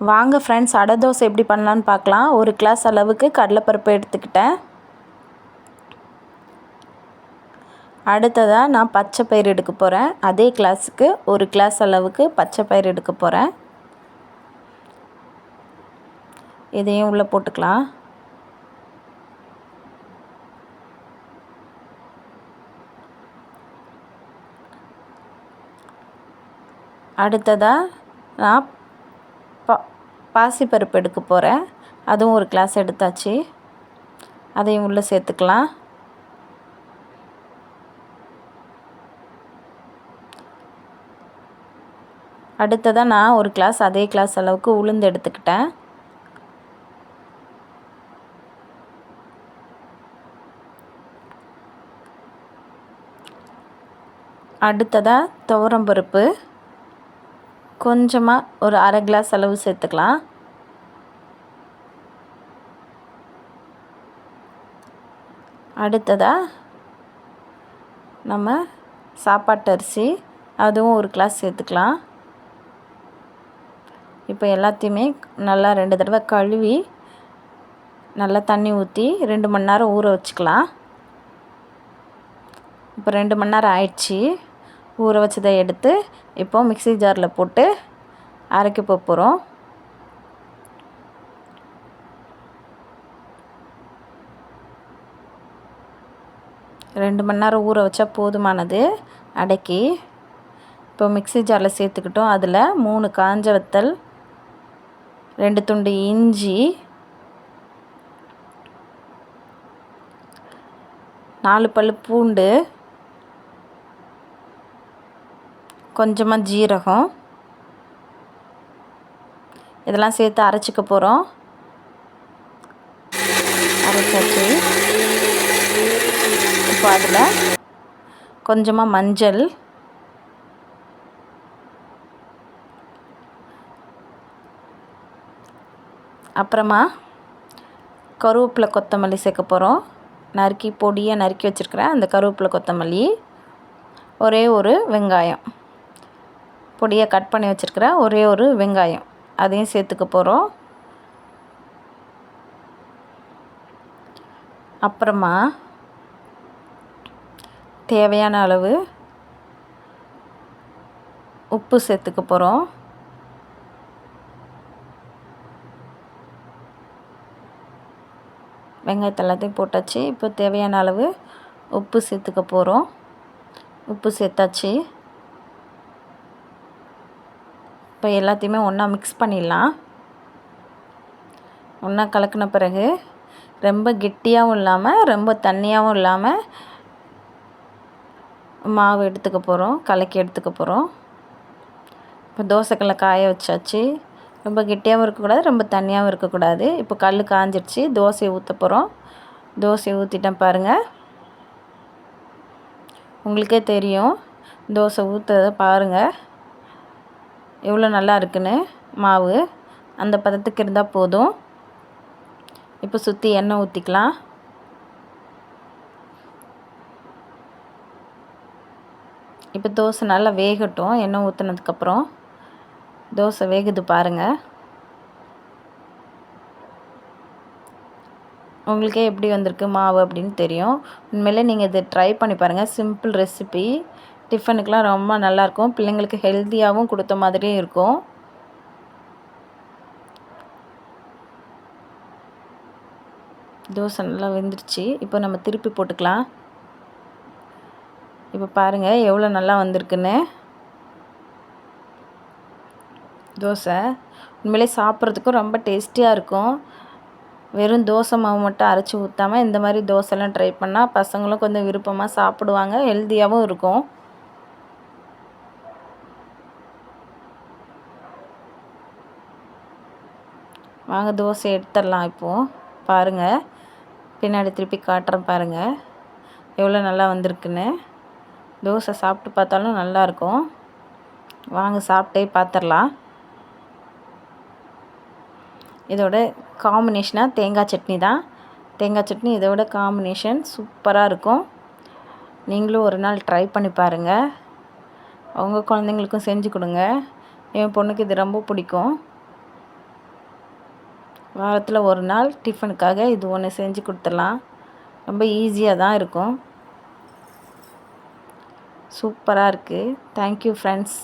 வாங்க ஃப்ரெண்ட்ஸ் அடை தோசை எப்படி பண்ணலான்னு பார்க்கலாம். ஒரு கிளாஸ் அளவுக்கு கடலைப்பருப்பு எடுத்துக்கிட்டேன். அடுத்ததாக நான் பச்சை பயிர் எடுக்க போகிறேன் அதே கிளாஸுக்கு ஒரு கிளாஸ் அளவுக்கு பச்சை பயிர் எடுக்க போகிறேன் இதையும் உள்ளே போட்டுக்கலாம். அடுத்ததாக நான் பாசிப்பருப்பு எடுக்க போகிறேன் அதுவும் ஒரு கிளாஸ் எடுத்தாச்சு. அதையும் உள்ளே சேர்த்துக்கலாம். அடுத்ததாக நான் ஒரு கிளாஸ் அதே கிளாஸ் அளவுக்கு உளுந்து எடுத்துக்கிட்டேன். அடுத்ததாக துவரம்பருப்பு கொஞ்சமாக ஒரு அரை கிளாஸ் அளவு சேர்த்துக்கலாம். அடுத்ததாக நம்ம சாப்பாட்டு அரிசி அதுவும் ஒரு கிளாஸ் சேர்த்துக்கலாம். இப்போ எல்லாத்தையுமே நல்லா ரெண்டு தடவை கழுவி நல்லா தண்ணி ஊற்றி ரெண்டு மணி நேரம் ஊற வச்சுக்கலாம். இப்போ ரெண்டு மணி நேரம் ஆயிடுச்சு. ஊற வச்சதை எடுத்து இப்போது மிக்சி ஜாரில் போட்டு அரைக்க போகிறோம். ரெண்டு மணி நேரம் ஊற வச்சா போதுமானது. அடக்கி இப்போ மிக்சி ஜாரில் சேர்த்துக்கிட்டோம். அதில் மூணு காஞ்ச வத்தல் ரெண்டு துண்டு இஞ்சி நாலு பல் பூண்டு கொஞ்சமாக ஜீரகம். இதெல்லாம் சேர்த்து அரைச்சிக்க போகிறோம் அரைச்சாச்சு. இப்போ அதில் கொஞ்சமாக மஞ்சள். அப்புறமா கருவேப்பிலை கொத்தமல்லி சேர்க்க போகிறோம் நறுக்கி பொடியாக நறுக்கி வச்சுருக்கிறேன் அந்த கருவேப்பிலை கொத்தமல்லி. ஒரே ஒரு வெங்காயம். பொடியாக கட் பண்ணி வச்சுருக்கிற ஒரே ஒரு வெங்காயம். அதையும் சேர்த்துக்க போகிறோம் அப்புறமா தேவையான அளவு உப்பு சேர்த்துக்க போகிறோம் வெங்காயத்தை எல்லாத்தையும் போட்டாச்சு. இப்போ தேவையான அளவு உப்பு சேர்த்துக்க போகிறோம் உப்பு சேர்த்தாச்சு. இப்போ எல்லாத்தையுமே ஒன்றா மிக்ஸ் பண்ணிடலாம். ஒன்றா கலக்கின பிறகு ரொம்ப கெட்டியாகவும் இல்லாமல் ரொம்ப தண்ணியாகவும் இல்லாமல் மாவு எடுத்துக்க போகிறோம் கலக்கி எடுத்துக்க போகிறோம். இப்போ தோசைக்கல்லை காய வச்சாச்சு. ரொம்ப கெட்டியாகவும் இருக்கக்கூடாது ரொம்ப தண்ணியாகவும் இருக்கக்கூடாது. இப்போ கல் காஞ்சிடுச்சு தோசையை ஊற்ற போகிறோம். தோசையை ஊற்றிட்டேன் பாருங்கள் உங்களுக்கே தெரியும் தோசை ஊற்றுறத பாருங்கள் எவ்வளோ நல்லா இருக்குன்னு? மாவு. அந்த பதத்துக்கு இருந்தால் போதும். இப்போ சுற்றி எண்ணெய் ஊற்றிக்கலாம் இப்போ தோசை நல்லா வேகட்டும். எண்ணெய் ஊற்றுனதுக்கப்புறம் தோசை வேகுது பாருங்கள் உங்களுக்கே எப்படி வந்திருக்கு மாவு அப்படின்னு தெரியும். உண்மையிலே நீங்கள் இதை ட்ரை பண்ணி பாருங்கள் சிம்பிள் ரெசிபி டிஃபனுக்கெலாம் ரொம்ப நல்லாயிருக்கும். பிள்ளைங்களுக்கு ஹெல்த்தியாகவும் கொடுத்த மாதிரியும் இருக்கும். தோசை நல்லா வெந்துருச்சு. இப்போ நம்ம திருப்பி போட்டுக்கலாம். இப்போ பாருங்கள் எவ்வளோ நல்லா வந்திருக்குன்னு. தோசை. உண்மையிலே சாப்பிட்றதுக்கும் ரொம்ப டேஸ்டியாக இருக்கும். வெறும் தோசை மாவு மட்டும் அரைச்சி ஊற்றாமல் இந்த மாதிரி தோசைலாம் ட்ரை பண்ணால் பசங்களும் கொஞ்சம் விருப்பமாக சாப்பிடுவாங்க ஹெல்த்தியாகவும் இருக்கும். வாங்க தோசை எடுத்துடலாம் இப்போது பாருங்கள் பின்னாடி திருப்பி காட்டுறேன் பாருங்கள் எவ்வளோ நல்லா வந்திருக்குன்னு. தோசை சாப்பிட்டு பார்த்தாலும் நல்லாயிருக்கும். வாங்க சாப்பிட்டே பார்த்துடலாம். இதோட காம்பினேஷனாக தேங்காய் சட்னி தான். தேங்காய் சட்னி இதோட காம்பினேஷன் சூப்பராக இருக்கும். நீங்களும் ஒரு நாள் ட்ரை பண்ணி பாருங்கள் அவங்க குழந்தைங்களுக்கும் செஞ்சு கொடுங்க. என் பொண்ணுக்கு இது ரொம்ப பிடிக்கும். வாரத்தில் ஒரு நாள் டிஃபனுக்காக இது ஒன்று செஞ்சு கொடுத்துடலாம். ரொம்ப ஈஸியாக தான் இருக்கும். சூப்பராக இருக்குது தேங்க்யூ ஃப்ரெண்ட்ஸ்